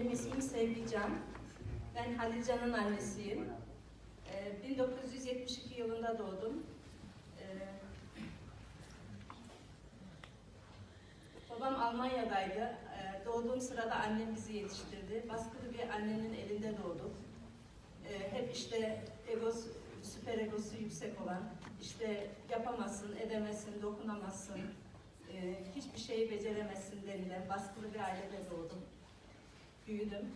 benim ismim Sevgi. Ben Halil Can'ın annesiyim. Ee, 1972 yılında doğdum. Ee, babam Almanya'daydı. Ee, doğduğum sırada annem bizi yetiştirdi. Baskılı bir annenin elinde doğduk. Ee, hep işte egosu, süper egosu yüksek olan, işte yapamazsın, edemezsin, dokunamazsın, e, hiçbir şeyi beceremezsin denilen baskılı bir ailede doğdum. Büyüdüm.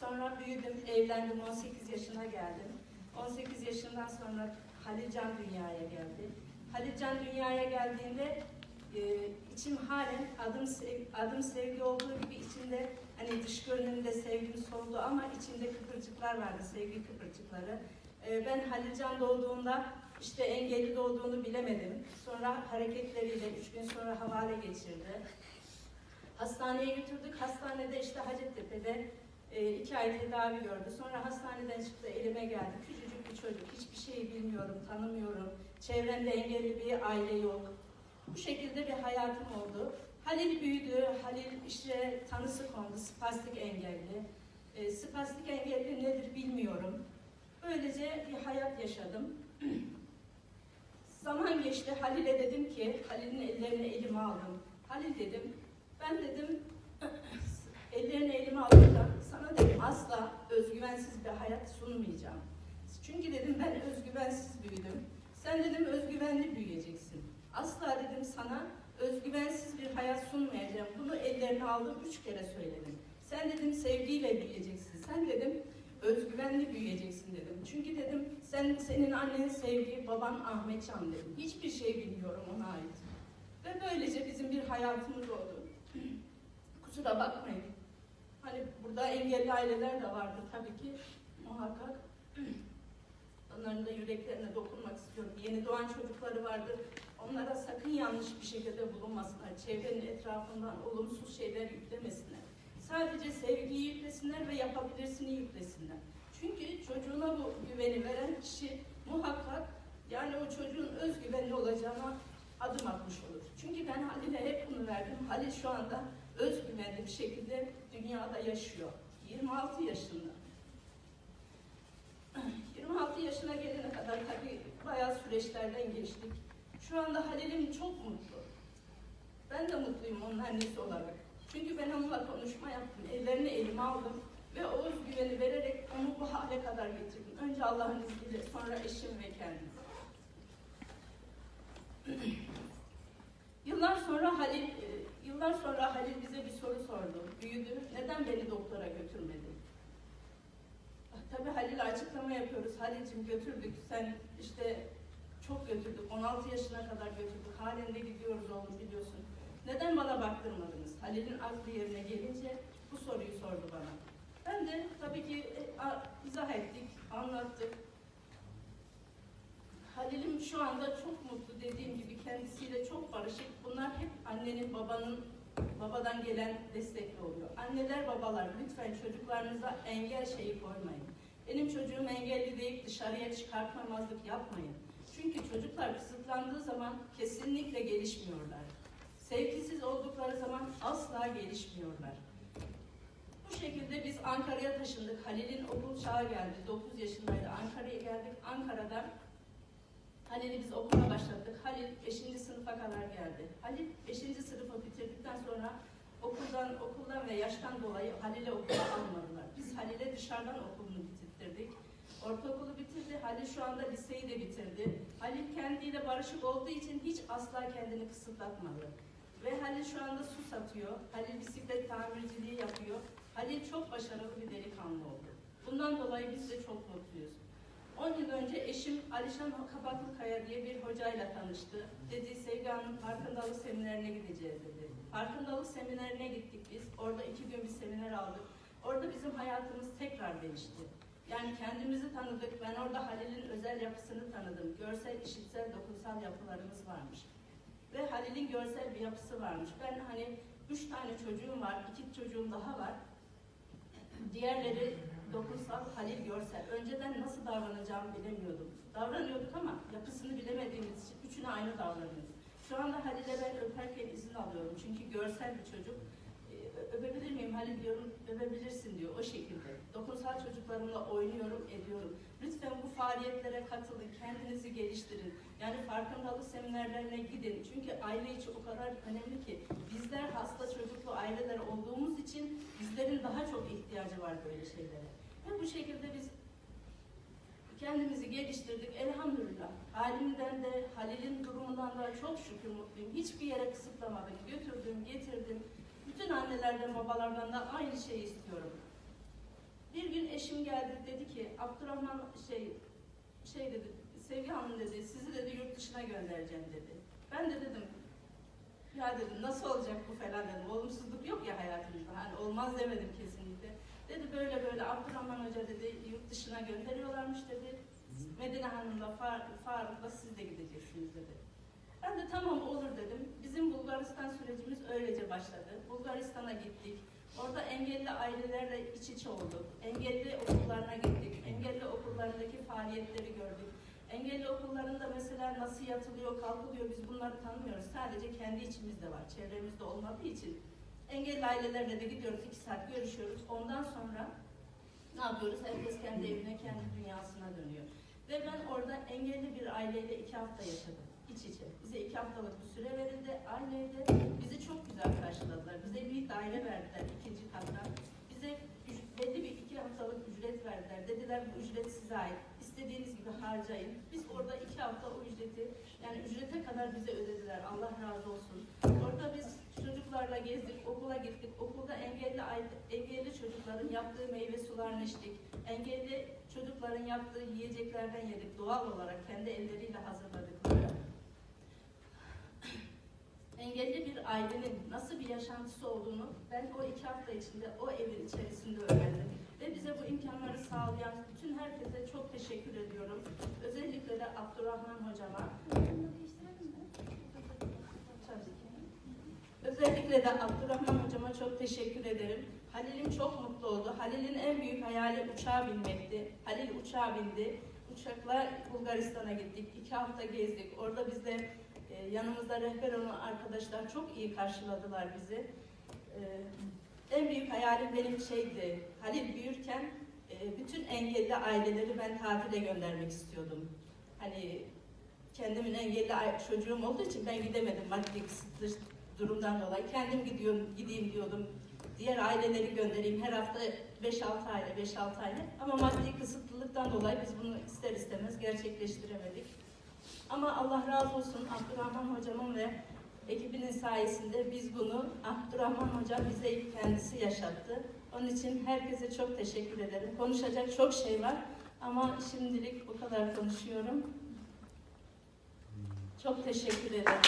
Sonra büyüdüm, evlendim, 18 yaşına geldim. 18 yaşından sonra Halilcan dünyaya geldi. Halilcan dünyaya geldiğinde e, içim halen adım, sev, adım sevgi olduğu gibi içinde hani dış görünümde sevgim soldu ama içinde kıpırcıklar vardı, sevgi kıpırcıkları. E, ben Halilcan doğduğunda işte engelli doğduğunu bilemedim. Sonra hareketleriyle üç gün sonra havale geçirdi. Hastaneye götürdük. Hastanede işte Hacettepe'de e, iki ay tedavi gördü. Sonra hastaneden çıktı elime geldi. Küçücük bir çocuk. Hiçbir şeyi bilmiyorum, tanımıyorum. Çevremde engelli bir aile yok. Bu şekilde bir hayatım oldu. Halil büyüdü. Halil işte tanısı kondu. Spastik engelli. E, spastik engelli nedir bilmiyorum. Böylece bir hayat yaşadım. Zaman geçti. Halil'e dedim ki, Halil'in ellerini elime aldım. Halil dedim, ben dedim ellerini elime alacağım. Sana dedim asla özgüvensiz bir hayat sunmayacağım. Çünkü dedim ben özgüvensiz büyüdüm. Sen dedim özgüvenli büyüyeceksin. Asla dedim sana özgüvensiz bir hayat sunmayacağım. Bunu ellerine aldım üç kere söyledim. Sen dedim sevgiyle büyüyeceksin. Sen dedim özgüvenli büyüyeceksin dedim. Çünkü dedim sen senin annen Sevgi, baban Ahmet Can dedim. Hiçbir şey bilmiyorum ona ait. Ve böylece bizim bir hayatımız oldu. Kusura bakmayın. Hani burada engelli aileler de vardır tabii ki muhakkak. Onların da yüreklerine dokunmak istiyorum. Yeni doğan çocukları vardır. Onlara sakın yanlış bir şekilde bulunmasınlar. Çevrenin etrafından olumsuz şeyler yüklemesinler. Sadece sevgiyi yüklesinler ve yapabilirsini yüklesinler. Çünkü çocuğuna bu güveni veren kişi muhakkak yani o çocuğun özgüvenli olacağına adım atmış olur. Çünkü ben Halil'e hep bunu verdim. Halil şu anda özgüvenli bir şekilde dünyada yaşıyor. 26 yaşında. 26 yaşına gelene kadar tabii bayağı süreçlerden geçtik. Şu anda Halil'im çok mutlu. Ben de mutluyum onun annesi olarak. Çünkü ben onunla konuşma yaptım. Ellerini elime aldım ve o özgüveni vererek onu bu hale kadar getirdim. Önce Allah'ın izniyle, sonra eşim ve kendim. Yıllar sonra Halil, e, yıllar sonra Halil bize bir soru sordu. Büyüdü. Neden beni doktora götürmedin? Ah, Tabii Halil'e açıklama yapıyoruz. Halil'cim götürdük. Sen işte çok götürdük. 16 yaşına kadar götürdük. Halen de gidiyoruz oğlum biliyorsun. Neden bana baktırmadınız? Halil'in aklı yerine gelince bu soruyu sordu bana. Ben de tabii ki e, izah ettik, anlattık. Şu anda çok mutlu dediğim gibi kendisiyle çok barışık. Bunlar hep annenin, babanın, babadan gelen destekle oluyor. Anneler, babalar lütfen çocuklarınıza engel şeyi koymayın. Benim çocuğum engelli deyip dışarıya çıkartmamazlık yapmayın. Çünkü çocuklar kısıtlandığı zaman kesinlikle gelişmiyorlar. Sevgisiz oldukları zaman asla gelişmiyorlar. Bu şekilde biz Ankara'ya taşındık. Halil'in okul çağı geldi. 9 yaşındaydı. Ankara'ya geldik. Ankara'dan Halil'i biz okula başlattık. Halil 5. sınıfa kadar geldi. Halil 5. sınıfı bitirdikten sonra okuldan okuldan ve yaştan dolayı Halil'i okula almadılar. Biz Halil'e dışarıdan okulunu bitirttirdik. Ortaokulu bitirdi. Halil şu anda liseyi de bitirdi. Halil kendiyle barışık olduğu için hiç asla kendini kısıtlatmadı. Ve Halil şu anda su satıyor. Halil bisiklet tamirciliği yapıyor. Halil çok başarılı bir delikanlı oldu. Bundan dolayı biz de çok mutluyuz. 10 yıl önce eşim Alişan Kapaklıkaya diye bir hocayla tanıştı. Dedi Sevgi Hanım farkındalık seminerine gideceğiz dedi. Farkındalık seminerine gittik biz. Orada iki gün bir seminer aldık. Orada bizim hayatımız tekrar değişti. Yani kendimizi tanıdık. Ben orada Halil'in özel yapısını tanıdım. Görsel, işitsel, dokunsal yapılarımız varmış. Ve Halil'in görsel bir yapısı varmış. Ben hani üç tane çocuğum var, iki çocuğum daha var. Diğerleri dokunsal, Halil görsel. Önceden nasıl davranacağımı bilemiyordum. Davranıyorduk ama yapısını bilemediğimiz için üçüne aynı davranıyoruz. Şu anda Halil'e ben öperken izin alıyorum. Çünkü görsel bir çocuk. Ee, Öpebilir miyim Halil diyorum, öpebilirsin diyor o şekilde. Dokunsal çocuklarımla oynuyorum, ediyorum. Lütfen bu faaliyetlere katılın, kendinizi geliştirin. Yani farkındalık seminerlerine gidin. Çünkü aile içi o kadar önemli ki bizler hasta çocuklu aileler olduğumuz için bizlerin daha çok ihtiyacı var böyle şeylere. Ve bu şekilde biz kendimizi geliştirdik elhamdülillah. Halimden de Halil'in durumundan da çok şükür mutluyum. Hiçbir yere kısıtlamadım. Götürdüm, getirdim. Bütün annelerden, babalardan da aynı şeyi istiyorum. Bir gün eşim geldi dedi ki Abdurrahman şey şey dedi Sevgi Hanım dedi sizi dedi yurt dışına göndereceğim dedi. Ben de dedim ya dedim nasıl olacak bu falan dedim. Olumsuzluk yok ya hayatımızda. Hani olmaz demedim kesinlikle. Dedi böyle böyle Abdurrahman Hoca dedi yurt dışına gönderiyorlarmış dedi. Medine Hanım'la Far Faruk'la siz de gideceksiniz dedi. Ben de tamam olur dedim. Bizim Bulgaristan sürecimiz öylece başladı. Bulgaristan'a gittik. Orada engelli ailelerle iç içe olduk. Engelli okullarına gittik. Engelli okullarındaki faaliyetleri gördük. Engelli okullarında mesela nasıl yatılıyor, kalkılıyor biz bunları tanımıyoruz. Sadece kendi içimizde var, çevremizde olmadığı için. Engelli ailelerle de gidiyoruz, iki saat görüşüyoruz. Ondan sonra ne yapıyoruz? Herkes kendi evine, kendi dünyasına dönüyor. Ve ben orada engelli bir aileyle iki hafta yaşadım. iç içe. Bize iki haftalık bir süre verildi. Aynı evde bizi çok güzel karşıladılar. Bize bir daire verdiler ikinci katta. Bize belli bir iki haftalık ücret verdiler. Dediler bu ücret size ait. İstediğiniz gibi harcayın. Biz orada iki hafta o ücreti yani ücrete kadar bize ödediler. Allah razı olsun. Orada biz çocuklarla gezdik, okula gittik. Okulda engelli engelli çocukların yaptığı meyve sularını içtik. Engelli çocukların yaptığı yiyeceklerden yedik. Doğal olarak kendi elleriyle hazırladıkları. Engelli bir ailenin nasıl bir yaşantısı olduğunu ben o iki hafta içinde o evin içerisinde öğrendim. Ve bize bu imkanları sağlayan bütün herkese çok teşekkür ediyorum. Özellikle de Abdurrahman hocama. Özellikle de Abdurrahman hocama çok teşekkür ederim. Halil'im çok mutlu oldu. Halil'in en büyük hayali uçağa binmekti. Halil uçağa bindi. Uçakla Bulgaristan'a gittik. İki hafta gezdik. Orada bizde e, yanımızda rehber olan arkadaşlar çok iyi karşıladılar bizi. En büyük hayalim benim şeydi. Halil büyürken e, bütün engelli aileleri ben tatile göndermek istiyordum. Hani kendimin engelli çocuğum olduğu için ben gidemedim maddi kısıtlı durumdan dolayı. Kendim gidiyorum, gideyim diyordum. Diğer aileleri göndereyim. Her hafta 5-6 aile, 5-6 aile. Ama maddi kısıtlılıktan dolayı biz bunu ister istemez gerçekleştiremedik. Ama Allah razı olsun Abdurrahman hocamın ve ekibinin sayesinde biz bunu Abdurrahman hocam bize kendisi yaşattı. Onun için herkese çok teşekkür ederim. Konuşacak çok şey var ama şimdilik bu kadar konuşuyorum. Çok teşekkür ederim.